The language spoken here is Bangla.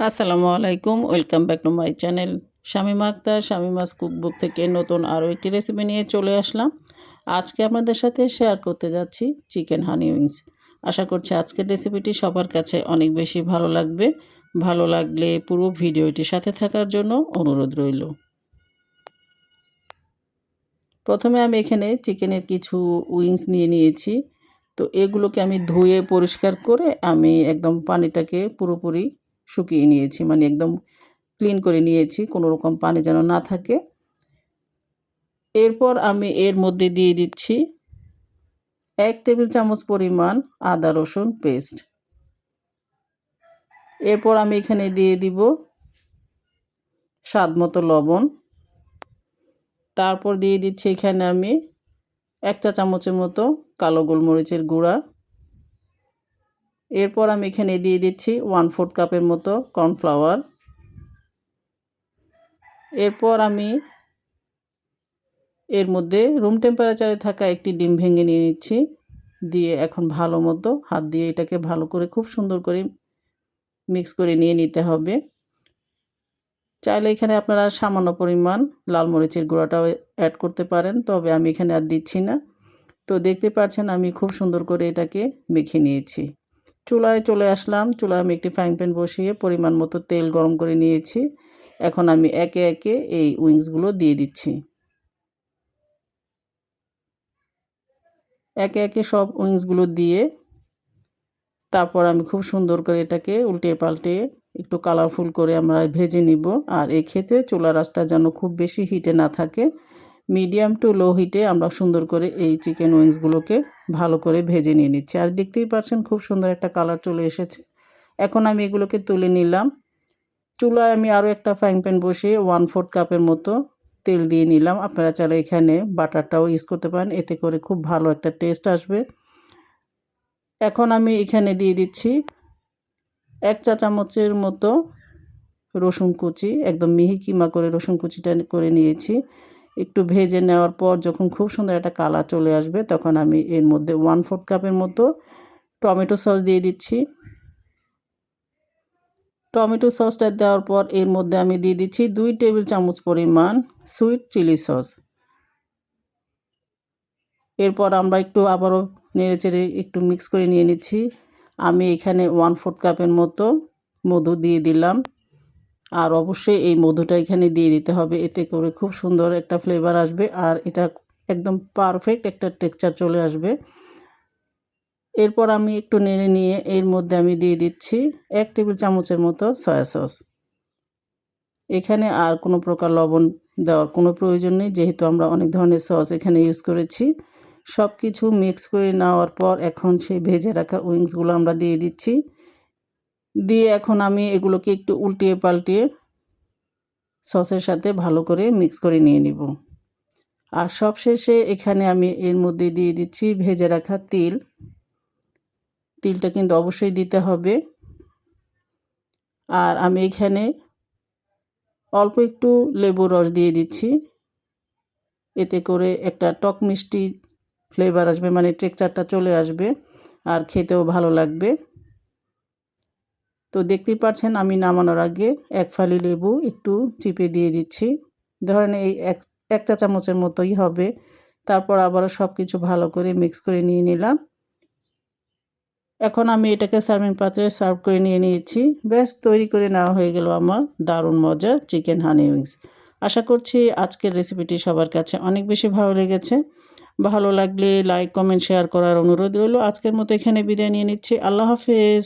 আসসালামু আলাইকুম, welcome back to my channel. Shamima Akter Shamima's cookbook থেকে নতুন আরও একটি রেসিপি নিয়ে চলে আসলাম। আজকে আপনাদের সাথে শেয়ার করতে যাচ্ছি চিকেন হানি উইংস আশা করছি আজকের রেসিপিটি সবার কাছে অনেক বেশি ভালো লাগবে। ভালো লাগলে পুরো ভিডিওটির সাথে থাকার জন্য অনুরোধ রইল। প্রথমে আমি এখানে চিকেনের কিছু উইংস নিয়ে নিয়েছি। তো এগুলোকে আমি ধুয়ে পরিষ্কার করে আমি একদম পানিটাকে পুরোপুরি শুকিয়ে নিয়েছি মানে একদম ক্লিন করে নিয়েছি, কোনো রকম পানি যেন না থাকে। এরপর আমি এর মধ্যে দিয়ে দিচ্ছি এক টেবিল চামচ পরিমাণ আদা রসুন পেস্ট এরপর আমি এখানে দিয়ে দিব স্বাদ মতো লবণ। তারপর দিয়ে দিচ্ছি এখানে আমি এক চা চামচের মতো কালো গোলমরিচের গুঁড়া। এরপর আমি এখানে দিয়ে দিচ্ছি ওয়ান ফোর্থ কাপের মতো কর্নফ্লাওয়ার এরপর আমি এর মধ্যে রুম টেম্পারেচারে থাকা একটি ডিম ভেঙে নিয়ে নিচ্ছি। দিয়ে এখন ভালো মতো হাত দিয়ে এটাকে ভালো করে খুব সুন্দর করে মিক্স করে নিয়ে নিতে হবে। চাইলে এখানে আপনারা সামান্য পরিমাণ লাল মরিচের গুঁড়াটাও অ্যাড করতে পারেন, তবে আমি এখানে আর দিচ্ছি না। তো দেখতে পাচ্ছেন আমি খুব সুন্দর করে এটাকে মেখে নিয়েছি। চুলায় চলে আসলাম। চুলায় আমি একটি ফ্রাইং প্যান বসিয়ে পরিমাণ মতো তেল গরম করে নিয়েছি। এখন আমি একে একে এই উইংসগুলো দিয়ে দিচ্ছি। একে একে সব উইংসগুলো দিয়ে তারপর আমি খুব সুন্দর করে এটাকে উল্টে পাল্টে একটু কালারফুল করে আমরা ভেজে নিব। আর এই ক্ষেত্রে চুলা রাসটা যেন খুব বেশি হিটে না থাকে। মিডিয়াম টু লো হিটে আমরা সুন্দর করে এই চিকেন উইংসগুলোকে ভালো করে ভেজে নিয়ে নিচ্ছি। আর দেখতেই পারছেন খুব সুন্দর একটা কালার চলে এসেছে। এখন আমি এগুলোকে তুলে নিলাম। চুলায় আমি আরও একটা ফ্রাইং প্যান বসিয়ে ওয়ান ফোর্থ কাপের মতো তেল দিয়ে নিলাম। আপনারা চাইলে এখানে বাটারটাও ইউজ করতে পারেন, এতে করে খুব ভালো একটা টেস্ট আসবে। এখন আমি এখানে দিয়ে দিচ্ছি এক চা চামচের মতো রসুন কুচি, একদম মিহি কিমা করে রসুন কুচিটা করে নিয়েছি। একটু ভেজে নেওয়ার পর যখন খুব সুন্দর একটা কালার চলে আসবে, তখন আমি এর মধ্যে ওয়ান ফোর্থ কাপের মতো টমেটো সস দিয়ে দিচ্ছি। টমেটো সসটা দেওয়ার পর এর মধ্যে আমি দিয়ে দিচ্ছি দুই টেবিল চামচ পরিমাণ সুইট চিলি সস এরপর আমরা একটু আবারও নেড়ে চেড়ে একটু মিক্স করে নিয়ে নিচ্ছি। আমি এখানে ওয়ান ফোর্থ কাপের মতো মধু দিয়ে দিলাম। আর অবশ্যই এই মধুটা এখানে দিয়ে দিতে হবে। এতে করে খুব সুন্দর একটা ফ্লেভার আসবে আর এটা একদম পারফেক্ট একটা টেক্সচার চলে আসবে। এরপর আমি একটু নেড়ে নিয়ে এর মধ্যে আমি দিয়ে দিচ্ছি এক টেবিল চামচের মতো সয়া সস এখানে আর কোনো প্রকার লবণ দেওয়ার কোনো প্রয়োজন নেই, যেহেতু আমরা অনেক ধরনের সস এখানে ইউজ করেছি। সব কিছু মিক্স করে নেওয়ার পর এখন সেই ভেজে রাখা উইংসগুলো আমরা দিয়ে দিচ্ছি। দিয়ে এখন আমি এগুলোকে একটু উল্টিয়ে পাল্টিয়ে সসের সাথে ভালো করে মিক্স করে নিয়ে নিব। আর সবশেষে এখানে আমি এর মধ্যে দিয়ে দিচ্ছি ভেজে রাখা তিল। তিলটা কিন্তু অবশ্যই দিতে হবে। আর আমি এখানে অল্প একটু লেবুর রস দিয়ে দিচ্ছি। এতে করে একটা টক মিষ্টি ফ্লেভার আসবে মানে টেক্সচারটা চলে আসবে আর খেতেও ভালো লাগবে। তো দেখতেই পাচ্ছেন আমি নামানোর আগে এক ফালি লেবু একটু চিপে দিয়ে দিচ্ছি। ধরেন এই এক এক চা চামচের মতোই হবে। তারপর আবারও সব কিছু ভালো করে মিক্স করে নিয়ে নিলাম। এখন আমি এটাকে সার্ভিং পাত্রে সার্ভ করে নিয়ে নিয়েছি। ব্যাস, তৈরি করে নেওয়া হয়ে গেল আমার দারুণ মজা চিকেন হানি উইংস। আশা করছি আজকের রেসিপিটি সবার কাছে অনেক বেশি ভালো লেগেছে। ভালো লাগলে লাইক, কমেন্ট, শেয়ার করার অনুরোধ রইল। আজকের মতো এখানে বিদায় নিয়ে নিচ্ছি। আল্লাহ হাফেজ।